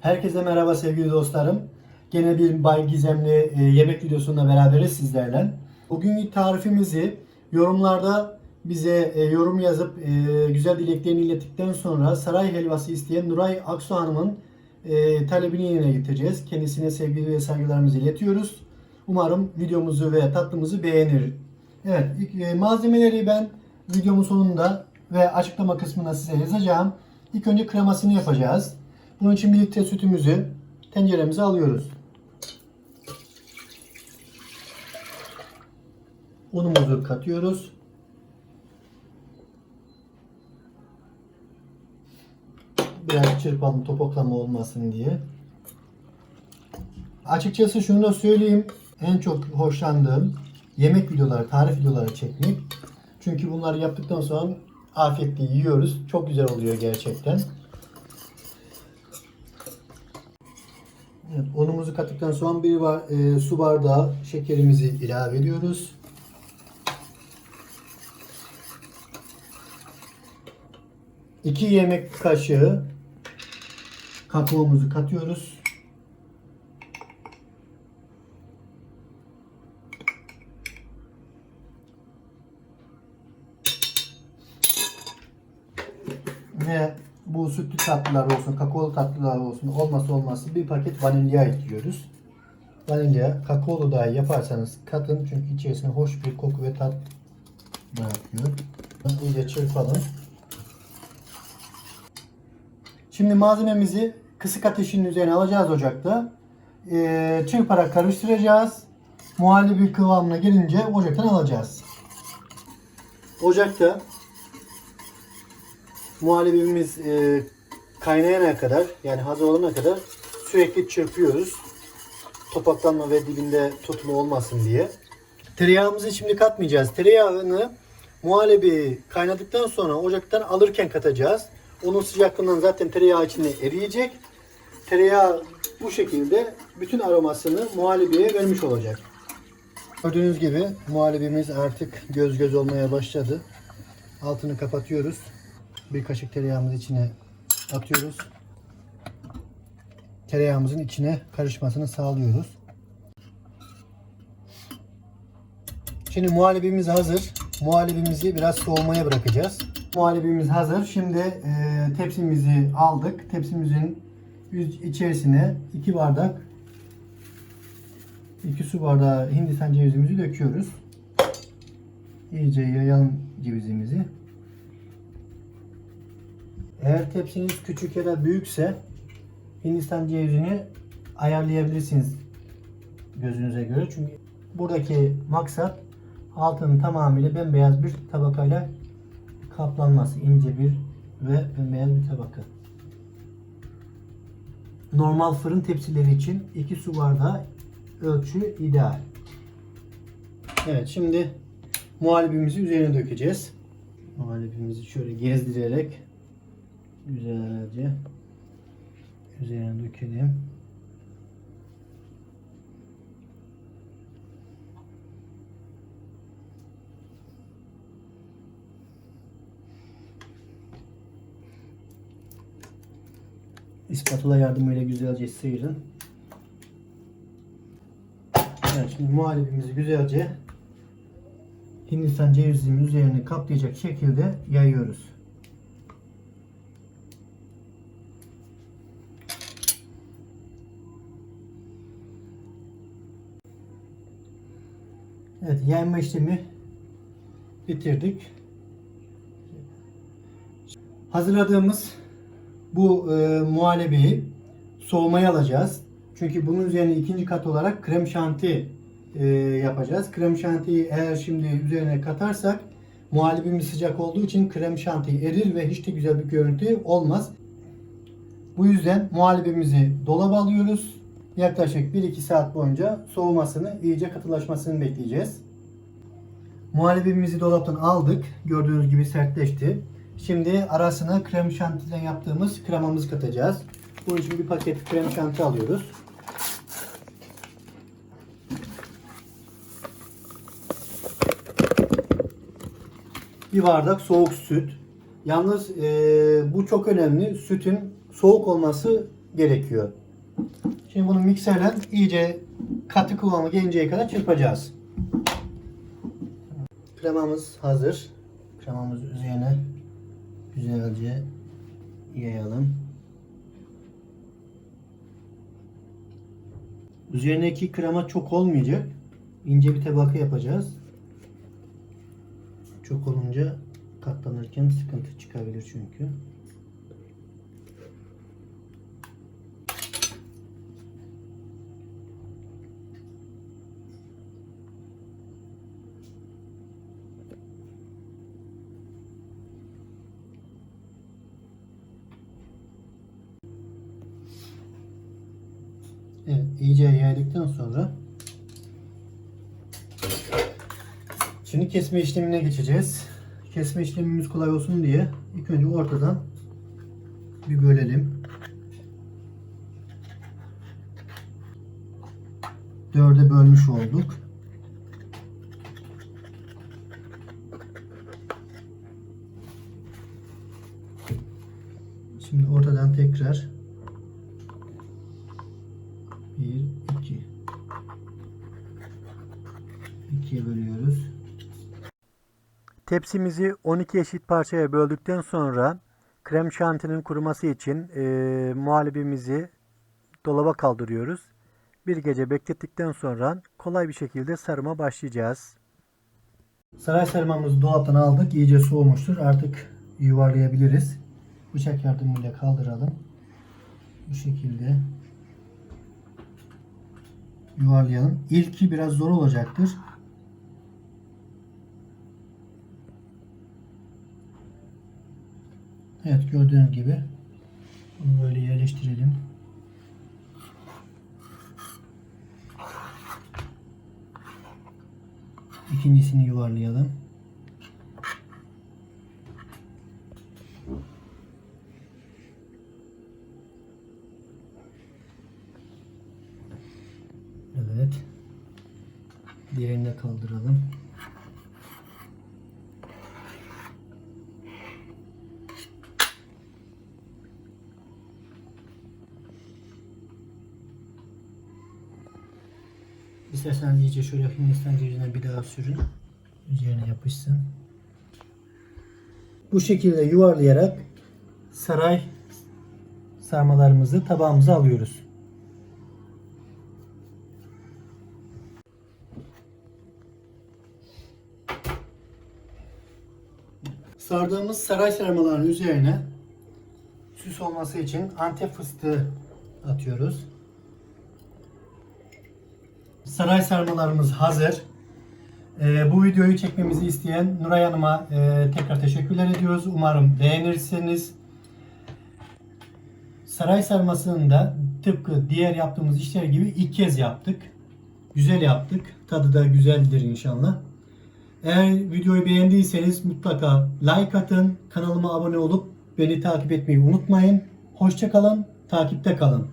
Herkese merhaba sevgili dostlarım. Gene bir Bay Gizemli e, yemek videosunda beraberiz sizlerle. Bugünkü tarifimizi yorumlarda bize e, yorum yazıp e, güzel dileklerini ilettikten sonra saray helvası isteyen Nuray Aksu Hanım'ın talebini yerine getireceğiz. Kendisine sevgi ve saygılarımızı iletiyoruz. Umarım videomuzu ve tatlımızı beğenir. Evet, malzemeleri ben videomun sonunda ve açıklama kısmına size yazacağım. İlk önce kremasını yapacağız. Bunun için 1 litre sütümüzü tenceremize alıyoruz. Unumuzu katıyoruz. Biraz çırpalım topaklama olmasın diye. Açıkçası şunu da söyleyeyim. En çok hoşlandığım yemek videoları, tarif videoları çekmek. Çünkü bunları yaptıktan sonra afiyetle yiyoruz. Çok güzel oluyor gerçekten. Evet, unumuzu kattıktan sonra bir bar- e, su bardağı şekerimizi ilave ediyoruz. İki yemek kaşığı kakaomuzu katıyoruz. Ve bu sütlü tatlılar olsun, kakaolu tatlılar olsun olmazsa olmazsa bir paket vanilya ekliyoruz. Vanilya, kakaolu dahi yaparsanız katın çünkü içerisine hoş bir koku ve tat bırakıyor. İyice çırpalım. Şimdi malzememizi kısık ateşin üzerine alacağız ocakta. Ee, çırparak karıştıracağız. Muhallebi kıvamına gelince ocaktan alacağız. Ocakta muhallebimiz e, kaynayana kadar yani hazır olana kadar sürekli çırpıyoruz. Topaklanma ve dibinde tutma olmasın diye. Tereyağımızı şimdi katmayacağız. Tereyağını muhallebi kaynadıktan sonra ocaktan alırken katacağız. Onun sıcaklığından zaten tereyağı içinde eriyecek. Tereyağı bu şekilde bütün aromasını muhallebiye vermiş olacak. Gördüğünüz gibi muhallebimiz artık göz göz olmaya başladı. Altını kapatıyoruz. Bir kaşık tereyağımızı içine atıyoruz. Tereyağımızın içine karışmasını sağlıyoruz. Şimdi muhallebimiz hazır. Muhallebimizi biraz soğumaya bırakacağız. Muhallebimiz hazır. Şimdi e, tepsimizi aldık. Tepsimizin içerisine 2 bardak 2 su bardağı hindistan cevizimizi döküyoruz. İyice yayalım cevizimizi. Eğer tepsiniz küçük ya da büyükse Hindistan cevizini ayarlayabilirsiniz gözünüze göre. Çünkü buradaki maksat altının tamamıyla bembeyaz bir tabakayla kaplanması. ince bir ve bembeyaz bir tabaka. Normal fırın tepsileri için 2 su bardağı ölçü ideal. Evet şimdi muhallebimizi üzerine dökeceğiz. Muhallebimizi şöyle gezdirerek güzelce üzerine dökelim. İspatula yardımıyla güzelce sıyırın. Evet şimdi muhallebimizi güzelce Hindistan cevizinin üzerine kaplayacak şekilde yayıyoruz. Evet yayma işlemi bitirdik. Hazırladığımız bu e, muhallebiyi soğumaya alacağız. Çünkü bunun üzerine ikinci kat olarak krem şanti e, yapacağız. Krem şantiyi eğer şimdi üzerine katarsak muhallebimiz sıcak olduğu için krem şanti erir ve hiç de güzel bir görüntü olmaz. Bu yüzden muhallebimizi dolaba alıyoruz. Yaklaşık 1-2 saat boyunca soğumasını, iyice katılaşmasını bekleyeceğiz. Muhallebimizi dolaptan aldık. Gördüğünüz gibi sertleşti. Şimdi arasına krem şantiden yaptığımız kremamızı katacağız. Bunun için bir paket krem şanti alıyoruz. Bir bardak soğuk süt. Yalnız e, bu çok önemli. Sütün soğuk olması gerekiyor. Şimdi bunu mikserle iyice katı kıvamı gelinceye kadar çırpacağız. Kremamız hazır. Kremamız üzerine güzelce yayalım. Üzerindeki krema çok olmayacak. İnce bir tabaka yapacağız. Çok olunca katlanırken sıkıntı çıkabilir çünkü. Evet, iyice yaydıktan sonra şimdi kesme işlemine geçeceğiz. Kesme işlemimiz kolay olsun diye ilk önce ortadan bir bölelim. Dörde bölmüş olduk. Şimdi ortadan tekrar 1, 2 2'ye bölüyoruz. Tepsimizi 12 eşit parçaya böldükten sonra krem şantinin kuruması için e, muhallebimizi dolaba kaldırıyoruz. Bir gece beklettikten sonra kolay bir şekilde sarıma başlayacağız. Saray sarmamızı dolaptan aldık. İyice soğumuştur. Artık yuvarlayabiliriz. Bıçak yardımıyla kaldıralım. Bu şekilde yuvarlayalım. İlki biraz zor olacaktır. Evet gördüğünüz gibi bunu böyle yerleştirelim. İkincisini yuvarlayalım. Evet. Diğerini kaldıralım. İsterseniz iyice şöyle Hindistan cevizine bir daha sürün. Üzerine yapışsın. Bu şekilde yuvarlayarak saray sarmalarımızı tabağımıza alıyoruz. Sardığımız saray sarmaların üzerine süs olması için antep fıstığı atıyoruz. Saray sarmalarımız hazır. Ee, bu videoyu çekmemizi isteyen Nuray Hanım'a e, tekrar teşekkürler ediyoruz. Umarım beğenirsiniz. Saray sarmasını da tıpkı diğer yaptığımız işler gibi ilk kez yaptık. Güzel yaptık. Tadı da güzeldir inşallah. Eğer videoyu beğendiyseniz mutlaka like atın. Kanalıma abone olup beni takip etmeyi unutmayın. Hoşçakalın. Takipte kalın.